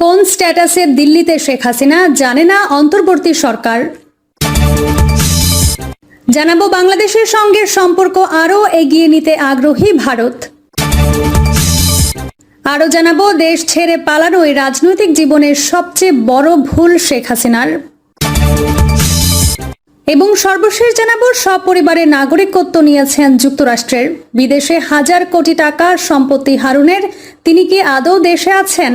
কোন স্ট্যাটাসে দিল্লিতে শেখ হাসিনা জানে না অন্তর্বর্তী সরকার? জানাব বাংলাদেশের সঙ্গে সম্পর্ক আরও এগিয়ে নিতে আগ্রহী ভারত। আরও জানাব দেশ ছেড়ে পালানোই রাজনৈতিক জীবনের সবচেয়ে বড় ভুল শেখ হাসিনার। এবং সর্বশেষ জানাব সপরিবারে নাগরিকত্ব নিয়েছেন যুক্তরাষ্ট্রের। বিদেশে হাজার কোটি টাকা সম্পত্তি হারুনের তিনি কি আদৌ দেশে আছেন?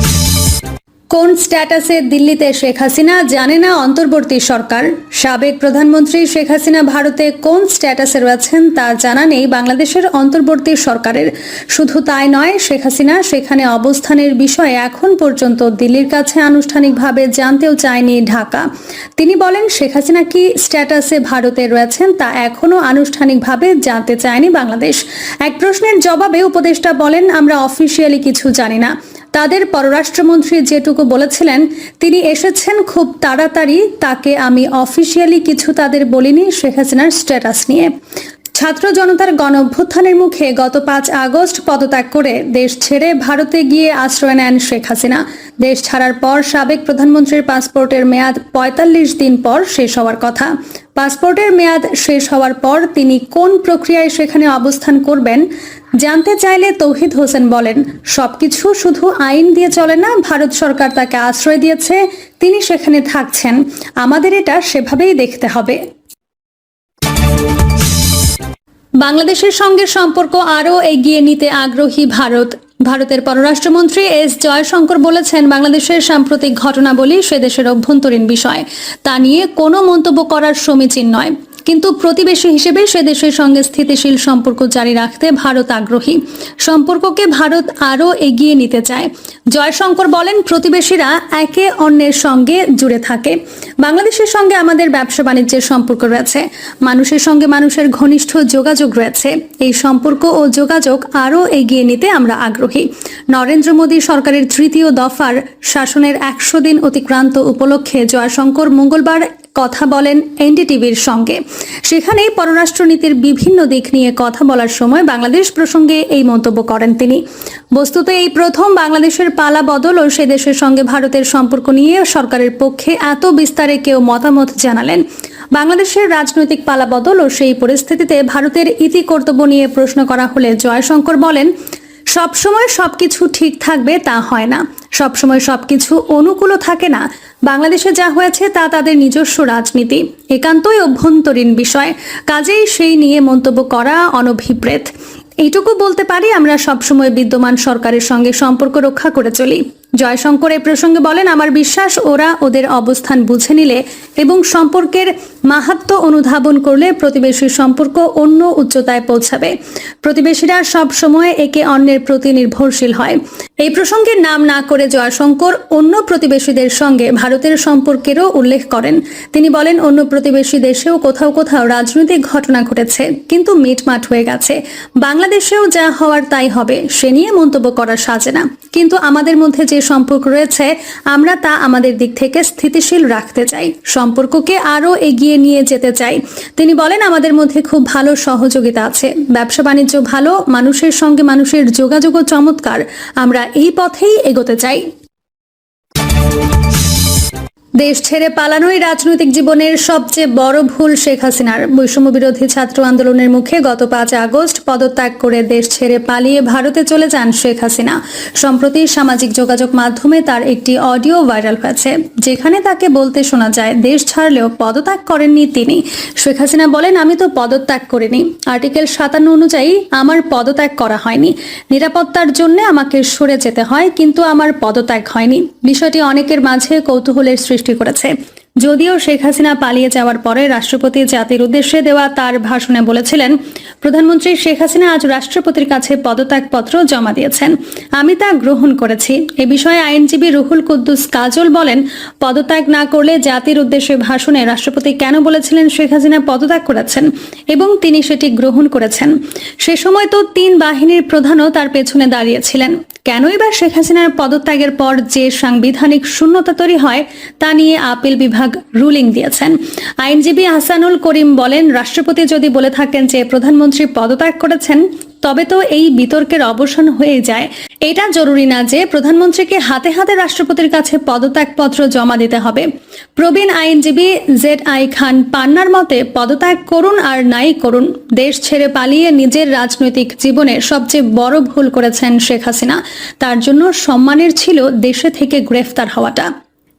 কোন স্ট্যাটাসে দিল্লিতে শেখ হাসিনা জানে না অন্তর্বর্তী সরকার? সাবেক প্রধানমন্ত্রী শেখ হাসিনা ভারতে কোন স্ট্যাটাসে রয়েছেন তা জানা নেই। বাংলাদেশের অন্তর্বর্তী সরকারের শুধু তাই নয়, শেখ হাসিনা সেখানে অবস্থানের বিষয়ে এখন পর্যন্ত দিল্লির কাছে আনুষ্ঠানিকভাবে জানতেও চায়নি ঢাকা। তিনি বলেন, শেখ হাসিনা কি স্ট্যাটাসে ভারতে রয়েছেন তা এখনও আনুষ্ঠানিকভাবে জানতে চায়নি বাংলাদেশ। এক প্রশ্নের জবাবে উপদেষ্টা বলেন, আমরা অফিসিয়ালি কিছু জানি না। তাদের পররাষ্ট্রমন্ত্রী যেটুকু বলেছিলেন, তিনি এসেছেন খুব তাড়াতাড়ি, তাকে আমি অফিসিয়ালি কিছু তাদের বলিনি, শেখ হাসিনার স্ট্যাটাস নিয়ে। ছাত্র জনতার গণ অভ্যুত্থানের মুখে গত পাঁচ আগস্ট পদত্যাগ করে দেশ ছেড়ে ভারতে গিয়ে আশ্রয় নেন শেখ হাসিনা। দেশ ছাড়ার পর সাবেক প্রধানমন্ত্রীর পাসপোর্টের মেয়াদ পঁয়তাল্লিশ দিন পর শেষ হওয়ার কথা। পাসপোর্টের মেয়াদ শেষ হওয়ার পর তিনি কোন প্রক্রিয়ায় সেখানে অবস্থান করবেন জানতে চাইলে তৌহিদ হোসেন বলেন, সবকিছু শুধু আইন দিয়ে চলে না, ভারত সরকার তাকে আশ্রয় দিয়েছে, তিনি সেখানে থাকছেন। আমাদের এটা সেভাবেই দেখতে হবে। বাংলাদেশের সঙ্গে সম্পর্ক আরও এগিয়ে নিতে আগ্রহী ভারত। ভারতের পররাষ্ট্রমন্ত্রী এস জয়শঙ্কর বলেছেন, বাংলাদেশের সাম্প্রতিক ঘটনাবলী সে দেশের অভ্যন্তরীণ বিষয়। তা নিয়ে কোনো মন্তব্য করার সমীচীন নয়। কিন্তু প্রতিবেশী হিসেবে সে দেশের সঙ্গে স্থিতিশীল সম্পর্ক জারি রাখতে ভারত আগ্রহী। সম্পর্ককে ভারত আরও এগিয়ে নিতে চায়। জয়শঙ্কর বলেন, প্রতিবেশীরা একে অন্যের সঙ্গে জুড়ে থাকে। বাংলাদেশের সঙ্গে আমাদের ব্যবসা বাণিজ্যের সম্পর্ক রয়েছে। মানুষের সঙ্গে মানুষের ঘনিষ্ঠ যোগাযোগ রয়েছে। এই সম্পর্ক ও যোগাযোগ আরও এগিয়ে নিতে আমরা আগ্রহী। নরেন্দ্র মোদী সরকারের তৃতীয় দফার শাসনের একশো দিন অতিক্রান্ত উপলক্ষে জয়শঙ্কর মঙ্গলবার কথা বলেন এনডিটিভির সঙ্গে। সেখানেই পররাষ্ট্রনীতির বিভিন্ন দিক নিয়ে কথা বলার সময় বাংলাদেশ প্রসঙ্গে এই মন্তব্য করেন তিনি। বস্তুত এই প্রথম বাংলাদেশের পালা বদল ও সে দেশের সঙ্গে ভারতের সম্পর্ক নিয়ে সরকারের পক্ষে এত বিস্তারে কেউ মতামত জানালেন। বাংলাদেশের রাজনৈতিক পালাবদল ও সেই পরিস্থিতিতে ভারতের ইতি কর্তব্য নিয়ে প্রশ্ন করা হলে জয়শঙ্কর বলেন সবসময় সবকিছু ঠিক থাকবে তা হয় না। সবসময় সবকিছু অনুকূলও থাকে না। বাংলাদেশে যা হয়েছে তা তাদের নিজস্ব রাজনীতি। একান্তই অভ্যন্তরীণ বিষয়। কাজেই সেই নিয়ে মন্তব্য করা অনভিপ্রেত। এইটুকু বলতে পারি, আমরা সবসময় বিদ্যমান সরকারের সঙ্গে সম্পর্ক রক্ষা করে চলি। জয়শঙ্কর এ প্রসঙ্গে বলেন, আমার বিশ্বাস, ওরা ওদের অবস্থান বুঝে নিলে এবং সম্পর্কের মাহাত্ম অনুধাবন করলে প্রতিবেশী সম্পর্ক অন্য উচ্চতায় পৌঁছাবে। প্রতিবেশীরা সব সময় একে অন্যের প্রতি নির্ভরশীল হয়। এই প্রসঙ্গে নাম না করে জয়শঙ্কর অন্য প্রতিবেশীদের সঙ্গে ভারতের সম্পর্কেরও উল্লেখ করেন। তিনি বলেন, অন্য প্রতিবেশী দেশেও কোথাও কোথাও রাজনৈতিক ঘটনা ঘটেছে, কিন্তু মিটমাট হয়ে গেছে। বাংলাদেশেও যা হওয়ার তাই হবে, সে নিয়ে মন্তব্য করা সাজে না। কিন্তু আমাদের মধ্যে যে সম্পর্ক রয়েছে, আমরা তা আমাদের দিক থেকে স্থিতিশীল রাখতে চাই, সম্পর্ককে আরও এগিয়ে নিয়ে যেতে চাই। তিনি বলেন, আমাদের মধ্যে খুব ভালো সহযোগিতা আছে, ব্যবসা বাণিজ্য ভালো, মানুষের সঙ্গে মানুষের যোগাযোগও চমৎকার, আমরা এই পথেই এগোতে চাই। দেশ ছেড়ে পালানোই রাজনৈতিক জীবনের সবচেয়ে বড় ভুল শেখ হাসিনার। বৈষম্য বিরোধী ছাত্র আন্দোলনের মুখে গত পাঁচ আগস্ট পদত্যাগ করে দেশ ছেড়ে পালিয়ে ভারতে চলে যান শেখ হাসিনা। সম্প্রতি সামাজিক যোগাযোগ মাধ্যমে তার একটি অডিও ভাইরাল হয়েছে, যেখানে তাকে বলতে শোনা যায়, দেশ ছাড়লেও পদত্যাগ করেননি তিনি। শেখ হাসিনা বলেন, আমি তো পদত্যাগ করিনি। আর্টিকেল সাতান্ন অনুযায়ী আমার পদত্যাগ করা হয়নি। নিরাপত্তার জন্য আমাকে সরে যেতে হয়, কিন্তু আমার পদত্যাগ হয়নি। বিষয়টি অনেকের মাঝে কৌতূহলের সৃষ্টি করেছে। যদিও শেখ হাসিনা পালিয়ে যাওয়ার পরে রাষ্ট্রপতি জাতির উদ্দেশ্যে দেওয়া তার ভাষণে বলেছিলেন, প্রধানমন্ত্রী শেখ হাসিনা আজ রাষ্ট্রপতির কাছে পদত্যাগপত্র জমা দিয়েছেন। আমি তা গ্রহণ করেছি। এ বিষয়ে আইনজীবী রুহুল কুদ্দুস কাজল বলেন, পদত্যাগ না করলে জাতির উদ্দেশ্যে ভাষণে রাষ্ট্রপতি কেন বলেছিলেন শেখ হাসিনা পদত্যাগ করেছেন এবং তিনি সেটি গ্রহণ করেছেন? সে সময় তো তিন বাহিনীর প্রধানও তার পেছনে দাঁড়িয়েছিলেন। কেনই বা শেখ হাসিনার পদত্যাগের পর যে সাংবিধানিক শূন্যতা তৈরি হয় তা নিয়ে আপিল বিভাগ রুলিং দিয়েছেন। আইনজীবী হাসানুল করিম বলেন, রাষ্ট্রপতি যদি বলে থাকেন যে প্রধানমন্ত্রী পদত্যাগ করেছেন তবে তো এই বিতর্কের অবসান হয়ে যায়। এটা জরুরি না যে প্রধানমন্ত্রীকে হাতে হাতে রাষ্ট্রপতির কাছে পদত্যাগপত্র জমা দিতে হবে। প্রবীণ আইনজীবী জেড আই খান পান্নার মতে, পদত্যাগ করুন আর নাই করুন। দেশ ছেড়ে পালিয়ে নিজের রাজনৈতিক জীবনে সবচেয়ে বড় ভুল করেছেন শেখ হাসিনা। তার জন্য সম্মানের ছিল দেশে থেকে গ্রেফতার হওয়াটা।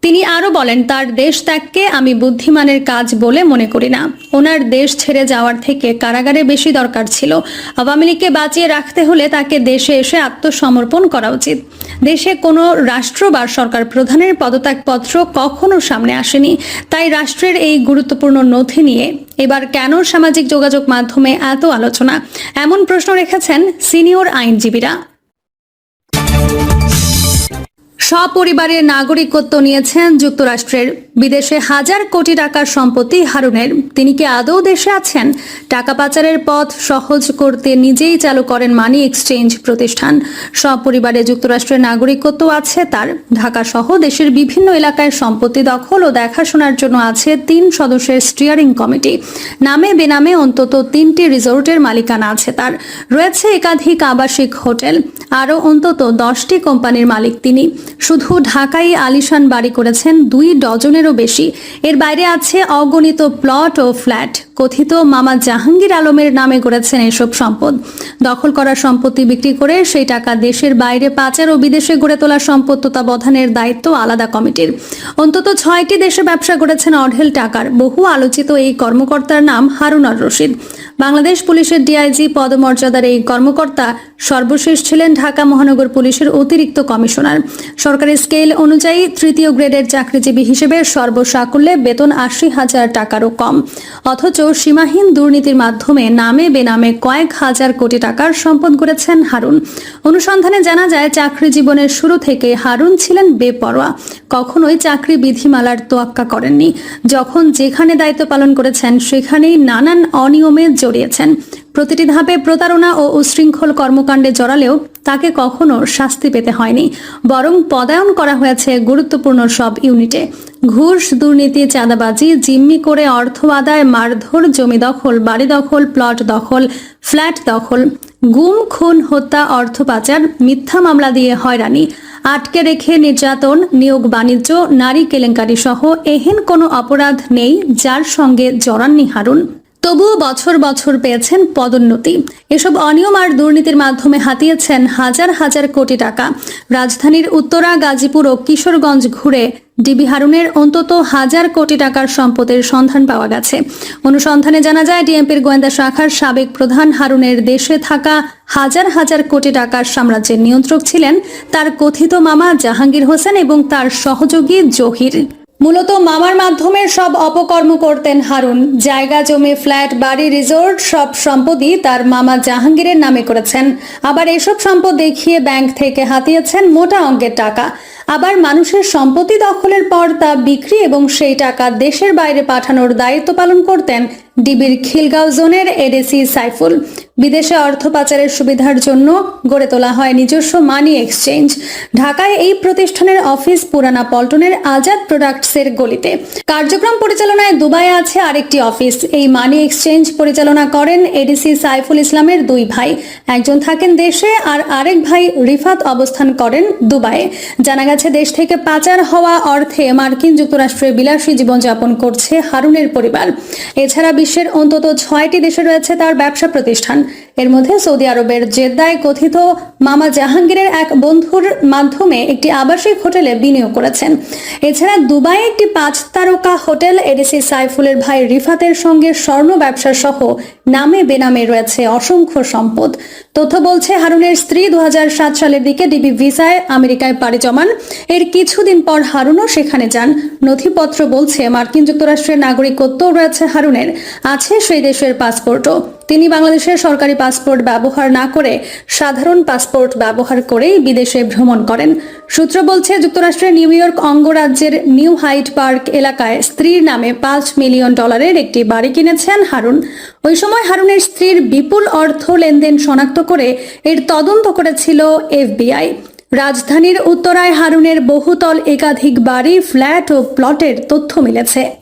তিনি আরও বলেন, তার দেশ ত্যাগকে আমি বুদ্ধিমানের কাজ বলে মনে করি না। ওনার দেশ ছেড়ে যাওয়ার থেকে কারাগারে বেশি দরকার ছিল। আওয়ামী লীগকে বাঁচিয়ে রাখতে হলে তাকে দেশে এসে আত্মসমর্পণ করা উচিত। দেশে কোনো রাষ্ট্র বা সরকার প্রধানের পদত্যাগপত্র কখনো সামনে আসেনি। তাই রাষ্ট্রের এই গুরুত্বপূর্ণ নথি নিয়ে এবার কেন সামাজিক যোগাযোগ মাধ্যমে এত আলোচনা? এমন প্রশ্ন রেখেছেন সিনিয়র আইনজীবীরা। সপরিবারে নাগরিকত্ব নিয়েছেন যুক্তরাষ্ট্রের। বিদেশে হাজার কোটি টাকার সম্পত্তি হারুনের। তিনি কি আদৌ দেশে আছেন? টাকা পাচারের পথ সহজ করতে নিজেই চালু করেন মানি এক্সচেঞ্জ প্রতিষ্ঠান। সপরিবারে যুক্তরাষ্ট্রের নাগরিকত্ব আছে তার। ঢাকা সহ দেশের বিভিন্ন এলাকায় সম্পত্তি দখল ও দেখাশোনার জন্য আছে তিন সদস্যের স্টিয়ারিং কমিটি। নামে বেনামে অন্তত তিনটি রিসোর্টের মালিকানা আছে তার। রয়েছে একাধিক আবাসিক হোটেল। আরও অন্তত দশটি কোম্পানির মালিক তিনি। শুধু ঢাকাই আলিশান বাড়ি করেছেন দুই ডজনেরও বেশি। এর বাইরে আছে অগণিত প্লট ও ফ্ল্যাট। কথিত মামা জাহাঙ্গীর আলমের নামে করেছেন এসব সম্পদ। দখল করা সম্পত্তি বিক্রি করে সেই টাকা দেশের বাইরে পাচার ও বিদেশে গড়ে তোলা সম্পদ তত্ত্বাবধানের দায়িত্ব আলাদা কমিটির। অন্তত ছয়টি দেশে ব্যবসা করেছেন অঢেল টাকার। বহু আলোচিত এই কর্মকর্তার নাম হারুনার রশিদ। বাংলাদেশ পুলিশের ডিআইজি পদমর্যাদার এই কর্মকর্তা সর্বশেষ ছিলেন ঢাকা মহানগর পুলিশের অতিরিক্ত কমিশনার। সরকারি স্কেল অনুযায়ী তৃতীয় গ্রেডের চাকরিজীবী হিসেবে সর্বসাকুল্যে বেতন আশি হাজার টাকারও কম। অথচ সীমাহীন দুর্নীতির মাধ্যমে নামে বেনামে কয়েক হাজার কোটি টাকার সম্পদ গড়েছেন হারুন। অনুসন্ধানে জানা যায় চাকরি জীবনের শুরু থেকে হারুন ছিলেন বেপরোয়া। কখনোই চাকরি বিধিমালার তোয়াক্কা করেননি। যখন যেখানে দায়িত্ব পালন করেছেন, সেখানেই নানান অনিয়মে জড়িয়েছেন। প্রতিটি ধাপে প্রতারণা ও উশৃঙ্খল কর্মকাণ্ডে জড়ালেও তাকে কখনো শাস্তি পেতে হয়নি। বরং পদায়ন করা হয়েছে গুরুত্বপূর্ণ সব ইউনিটে। ঘুষ, দুর্নীতি, চাঁদাবাজি, জিম্মি করে অর্থ আদায়, মারধর, জমি দখল, বাড়ি দখল, প্লট দখল, ফ্ল্যাট দখল, গুম, খুন, হত্যা, অর্থ পাচার, মিথ্যা মামলা দিয়ে হয়রানি, আটকে রেখে নির্যাতন, নিয়োগ বাণিজ্য, নারী কেলেঙ্কারি সহ এহেন কোনো অপরাধ নেই যার সঙ্গে জড়াননি হারুন। তবুও বছর বছর পেয়েছেন পদোন্নতি। এসব অনিয়ম আর দুর্নীতির মাধ্যমে হাতিয়েছেন হাজার হাজার কোটি টাকা। রাজধানীর উত্তরা, গাজীপুর ও কিশোরগঞ্জ ঘুরে ডিবি হারুনের অন্তত হাজার কোটি টাকার সম্পদের সন্ধান পাওয়া গেছে। অনুসন্ধানে জানা যায়, ডিএমপির গোয়েন্দা শাখার সাবেক প্রধান হারুনের দেশে থাকা হাজার হাজার কোটি টাকার সাম্রাজ্যের নিয়ন্ত্রক ছিলেন তার কথিত মামা জাহাঙ্গীর হোসেন এবং তার সহযোগী জহির। মূলত মামার মাধ্যমে সব অপকর্ম করতেন হারুন। জায়গা জমি, ফ্ল্যাট, বাড়ি, রিসোর্ট, সব সম্পদই তার মামা জাহাঙ্গীরের নামে করেছেন। আবার এসব সম্পদ দেখিয়ে ব্যাংক থেকে হাতিয়েছেন মোটা অঙ্কের টাকা। আবার মানুষের সম্পত্তি দখলের পর তা বিক্রি এবং সেই টাকা দেশের বাইরে পাঠানোর দায়িত্ব পালন করতেন ডিবির খিলগাঁও জোনের এডিসি সাইফুল বিদেশে অর্থ পাচারের সুবিধার জন্য গড়ে তোলা হয় নিজস্ব মানি এক্সচেঞ্জ ঢাকায় এই প্রতিষ্ঠানের অফিস পুরানা পল্টনের আজাদ প্রোডাক্টসের গলিতে। কার্যক্রম পরিচালনায় দুবাই আছে আরেকটি অফিস। এই মানি এক্সচেঞ্জ পরিচালনা করেন এডিসি সাইফুল ইসলামের দুই ভাই। একজন থাকেন দেশে আর আরেক ভাই রিফাত অবস্থান করেন দুবাইয়ে। জানা গেছে, দেশ থেকে পাচার হওয়া অর্থে মার্কিন যুক্তরাষ্ট্রে বিলাসী জীবনযাপন করছে হারুনের পরিবার। এছাড়া বিশ্বের অন্তত ছয়টি দেশে রয়েছে তার ব্যবসা প্রতিষ্ঠান। এর মধ্যে সৌদি আরবের জেদ্দায় কথিত মামা জাহাঙ্গীরের এক বন্ধুর মাধ্যমে একটি আবাসিক হোটেলে বিনিয়োগ করেছেন। এছাড়া দুবাইয়ে একটি পাঁচ তারকা হোটেল, এডিসি সাইফুলের ভাই রিফাতের সঙ্গে স্বর্ণ ব্যবসা সহ নামে বেনামে রয়েছে অসংখ্য সম্পদ। তথ্য বলছে, হারুনের স্ত্রী দু হাজার সাত সালের দিকে ডিবি ভিসায় আমেরিকায় পাড়ি জমান। এর কিছুদিন পর হারুনও সেখানে যান। নথিপত্র বলছে, মার্কিন যুক্তরাষ্ট্রের নাগরিকত্বও রয়েছে হারুনের। আছে সেই দেশের পাসপোর্টও। তিনি বাংলাদেশের সরকারি পাসপোর্ট ব্যবহার না করে সাধারণ পাসপোর্ট ব্যবহার করেই বিদেশে ভ্রমণ করেন। সূত্র বলছে, যুক্তরাষ্ট্রের নিউ ইয়র্ক অঙ্গরাজ্যের নিউ হাইট পার্ক এলাকায় স্ত্রীর নামে পাঁচ মিলিয়ন ডলারের একটি বাড়ি কিনেছেন হারুন। ওই সময় হারুনের স্ত্রীর বিপুল অর্থ লেনদেন শনাক্ত করে এর তদন্ত করেছিল এফবিআই। রাজধানীর উত্তরায় হারুনের বহুতল একাধিক বাড়ি, ফ্ল্যাট ও প্লটের তথ্য মিলেছে।